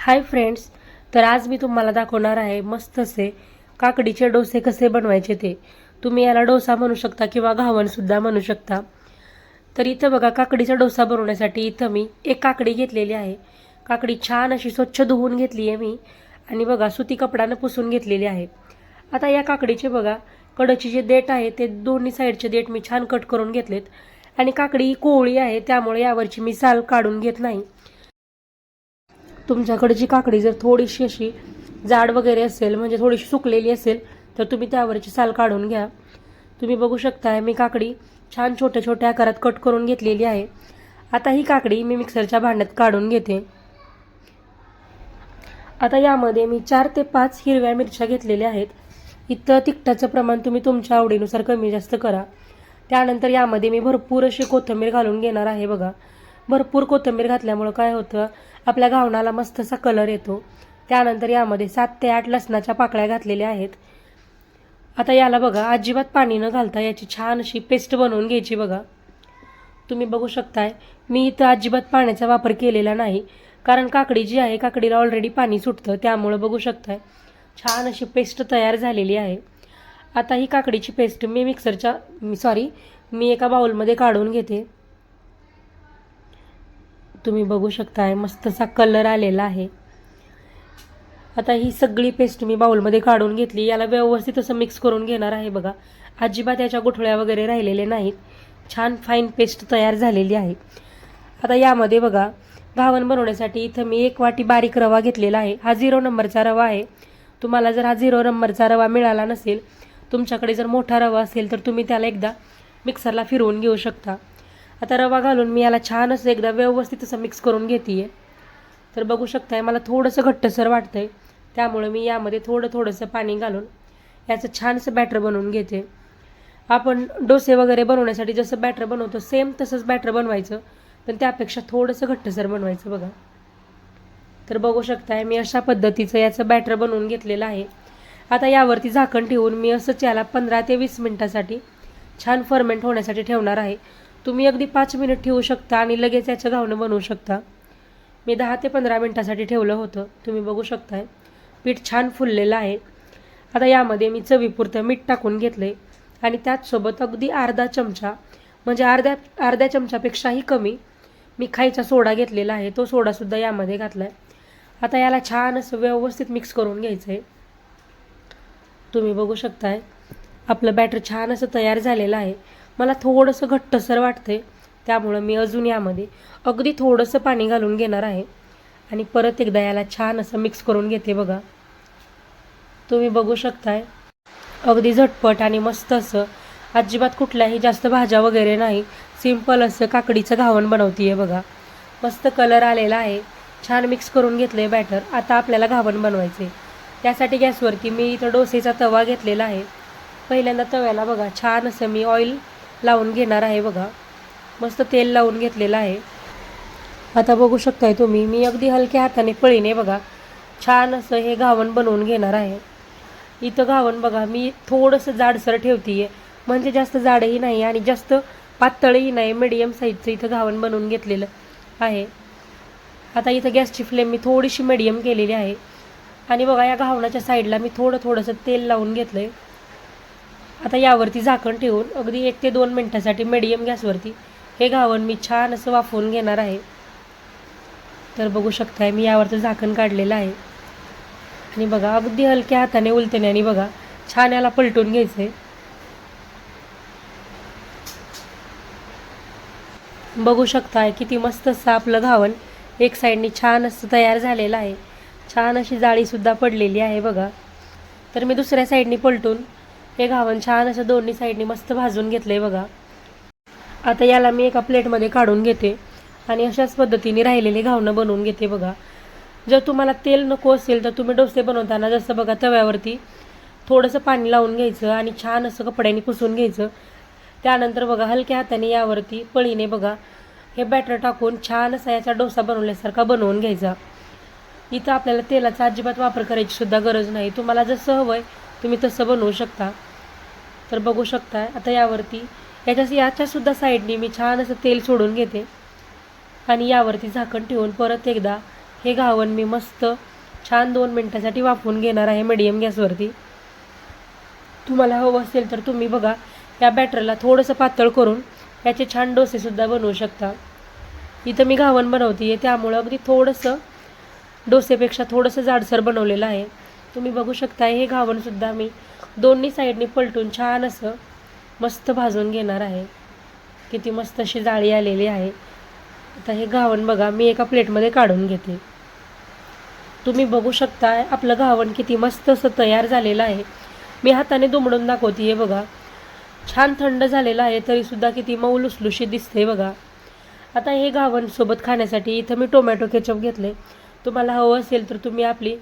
Hi friends तर आज मी तुम्हाला दाखवणार आहे मस्त असे काकडीचे डोसे कसे बनवायचे ते. तुम्ही याला डोसा म्हणू शकता किंवा घावणसुद्धा म्हणू शकता. तर इथं बघा काकडीचा डोसा बनवण्यासाठी इथं मी एक काकडी घेतलेली आहे. काकडी छान अशी स्वच्छ धुवून घेतली आहे मी आणि बघा सुती कपड्यानं पुसून घेतलेली आहे. आता या काकडीचे बघा कडची जे देठ आहे ते दोन्ही साईडचे देठ मी छान कट करून घेतलेत. आणि काकडी ही कोवळी आहे त्यामुळे यावरची मी साल काढून घेत नाही. तुमच्याकडे जी काकडी जर थोडीशी अशी जाड वगैरे असेल म्हणजे थोडीशी सुकलेली असेल तर तुम्ही त्यावरची साल काढून घ्या. तुम्ही बघू शकताय मी काकडी छान छोट्या छोट्या आकारात कट करून घेतलेली आहे. आता ही काकडी मी मिक्सरच्या भांड्यात काढून घेते. आता यामध्ये मी चार ते पाच हिरव्या मिरच्या घेतलेल्या आहेत. इथं तिखटाचं प्रमाण तुम्ही तुमच्या आवडीनुसार कमी जास्त करा. त्यानंतर यामध्ये मी भरपूर अशी कोथिंबीर घालून घेणार आहे बघा. भरपूर कोथिंबीर घातल्यामुळं काय होतं आपल्या घावणाला मस्त असा कलर येतो. त्यानंतर यामध्ये सात ते आठ लसणाच्या पाकळ्या घातलेल्या आहेत. आता याला बघा अजिबात पाणी न घालता याची छान अशी पेस्ट बनवून घ्यायची बघा. तुम्ही बघू शकताय मी इथं अजिबात पाण्याचा वापर केलेला नाही कारण काकडी जी आहे काकडीला ऑलरेडी पाणी सुटतं त्यामुळं बघू शकताय. छान अशी पेस्ट तयार झालेली आहे. आता ही काकडीची पेस्ट मी मिक्सरच्या सॉरी मी एका बाउलमध्ये काढून घेते. तुम्ही बघू शकताय मस्तसा कलर आलेला आहे. आता ही सगळी पेस्ट मी बाऊलमध्ये काढून घेतली. याला व्यवस्थित असं मिक्स करून घेणार आहे बघा. अजिबात याच्या गुठळ्या वगैरे राहिलेले नाहीत. छान फाईन पेस्ट तयार झालेली आहे. आता यामध्ये बघा घावण बनवण्यासाठी इथं मी एक वाटी बारीक रवा घेतलेला आहे. हा झिरो नंबरचा रवा आहे. तुम्हाला जर हा झिरो नंबरचा रवा मिळाला नसेल तुमच्याकडे जर मोठा रवा असेल तर तुम्ही त्याला एकदा मिक्सरला फिरवून घेऊ शकता. आता रवा घालून मी याला छान असं एकदा व्यवस्थित असं मिक्स करून घेते तर बघू शकताय मला थोडंसं घट्टसर वाटतं आहे त्यामुळं मी यामध्ये थोडं थोडंसं पाणी घालून याचं छानसं बॅटर बनवून घेते. आपण डोसे वगैरे बनवण्यासाठी जसं बॅटर बनवतो सेम तसंच बॅटर बनवायचं. पण त्यापेक्षा थोडंसं घट्टसर बनवायचं बघा. तर बघू शकताय मी अशा पद्धतीचं याचं बॅटर बनवून घेतलेलं आहे. आता यावरती झाकण ठेवून मी असंच याला पंधरा ते वीस मिनटासाठी छान फर्मेंट होण्यासाठी ठेवणार आहे. तुम्ही अगदी पाच मिनिट ठेवू शकता आणि लगेच याचं घावणं बनवू शकता. मी दहा ते पंधरा मिनटासाठी ठेवलं होतं. तुम्ही बघू शकताय. पीठ छान फुललेलं आहे. आता यामध्ये मी चवीपुरतं मीठ टाकून घेतलं आहे आणि त्याचसोबत अगदी अर्धा चमचा म्हणजे अर्ध्या अर्ध्या चमच्यापेक्षाही कमी मी खायचा सोडा घेतलेला आहे. तो सोडासुद्धा यामध्ये घातला आहे आता याला छान असं व्यवस्थित मिक्स करून घ्यायचं आहे तुम्ही बघू शकताय. आपलं बॅटर छान असं तयार झालेलं आहे. मला थोडंसं घट्टसर वाटतंय. त्यामुळं मी अजून यामध्ये अगदी थोडंसं पाणी घालून घेणार आहे. आणि परत एकदा याला छान असं मिक्स करून घेते बघा. तुम्ही बघू शकताय. अगदी झटपट आणि मस्त असं अजिबात कुठल्याही जास्त भाज्या वगैरे नाही. सिंपल असं काकडीचं घावण बनवते आहे बघा. मस्त कलर आलेला आहे. छान मिक्स करून घेतलं आहे बॅटर आता आपल्याला घावण बनवायचे त्यासाठी गॅसवरती मी इथं डोसेचा तवा घेतलेला आहे. पहिल्यांदा तव्याला बघा. छान असं मी ऑइल लावून घेणार आहे बघा. मस्त तेल लावून घेतलेलं आहे. आता बघू शकताय तुम्ही मी अगदी हलक्या हाताने पळीने बघा छान असं हे घावण बनवून घेणार आहे. इथं घावण बघा मी थोडंसं जाडसर ठेवते म्हणजे जास्त जाडही नाही आणि जास्त पातळही नाही मिडियम साईजचं इथं घावण बनवून घेतलेलं आहे. आता इथं गॅसची फ्लेम मी थोडीशी मिडियम केलेली आहे. आणि बघा या घावणाच्या साईडला मी थोडं थोडंसं तेल लावून घेतलं आहे आता यावरती झाकण ठेवून अगदी एक ते दोन मिनटासाठी मिडियम गॅसवरती हे घावण मी छान असं वाफवून घेणार आहे. तर बघू शकताय मी यावरचं झाकण काढलेलं आहे. आणि बघा अगदी हलक्या हाताने उलटण्याने बघा छान याला पलटून घ्यायचं आहे बघू शकताय किती मस्त असं आपलं घावण एक साईडनी छान असं तयार झालेलं आहे. छान अशी जाळीसुद्धा पडलेली आहे बघा. तर मी दुसऱ्या साईडनी पलटून हे घावण छान असं दोन्ही साईडने मस्त भाजून घेतलं आहे बघा. आता याला मी एका प्लेटमध्ये काढून घेते आणि अशाच पद्धतीने राहिलेले घावणं बनवून घेते बघा. जर तुम्हाला तेल नको असेल तर तुम्ही डोसे बनवताना जसं बघा तव्यावरती थोडंसं पाणी लावून घ्यायचं आणि छान असं कपड्याने पुसून घ्यायचं. त्यानंतर बघा हलक्या हाताने यावरती पळीने बघा हे बॅटर टाकून छान असा याचा डोसा बनवल्यासारखा बनवून घ्यायचा. इथं आपल्याला तेलाचा अजिबात वापर करायची सुद्धा गरज नाही. तुम्हाला जसं हवं आहे तुम्ही तसं बनवू शकता. तर बघू शकता आता यावरती याच्या याच्यासुद्धा साईडनी मी छान असं तेल सोडून घेते. आणि यावरती झाकण ठेवून परत एकदा हे घावण मी मस्त छान दोन मिनटासाठी वाफवून घेणार आहे मिडियम गॅसवरती. तुम्हाला हवं असेल तर तुम्ही बघा या बॅटरला थोडंसं पातळ करून याचे छान डोसेसुद्धा बनवू शकता. इथं मी घावण बनवते आहे त्यामुळं अगदी थोडंसं डोसेपेक्षा थोडंसं जाडसर बनवलेलं आहे. तुम्ही बघू शकता हे घावणसुद्धा मी दोन्ही साईडनी पलटून छान असं मस्त भाजून घेणार आहे. किती मस्त अशी जाळी आलेली आहे. आता हे घावण बघा मी एका प्लेटमध्ये काढून घेते. तुम्ही बघू शकता आपलं घावण किती मस्त असं तयार झालेलं आहे. मी हाताने दुमडून दाखवते आहे बघा. छान थंड झालेलं आहे तरीसुद्धा किती मऊ लुसलुशीत दिसते बघा. आता हे घावण सोबत खाण्यासाठी इथं मी टोमॅटो केचप घेतले तुम्हाला हवं असेल तर तुम्ही आपली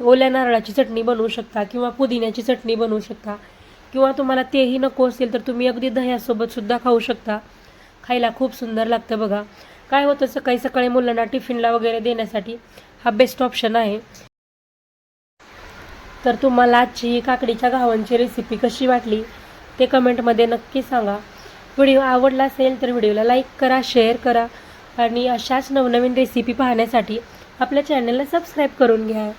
ओल्या नारळाची चटणी बनवू शकता किंवा पुदिन्याची चटणी बनवू शकता. किंवा तुम्हाला तेही नको असेल तर तुम्ही अगदी दह्यासोबतसुद्धा खाऊ शकता. खायला खूप सुंदर लागतं बघा. काय होतं सकाळी सकाळी मुलांना टिफिनला वगैरे देण्यासाठी हा बेस्ट ऑप्शन आहे. तर तुम्हाला आजची ही काकडीच्या घावांची रेसिपी कशी वाटली ते कमेंटमध्ये नक्की सांगा. व्हिडिओ आवडला असेल तर व्हिडिओला लाईक करा शेअर करा आणि अशाच नवनवीन रेसिपी पाहण्यासाठी आपल्या चॅनलला सबस्क्राईब करून घ्या.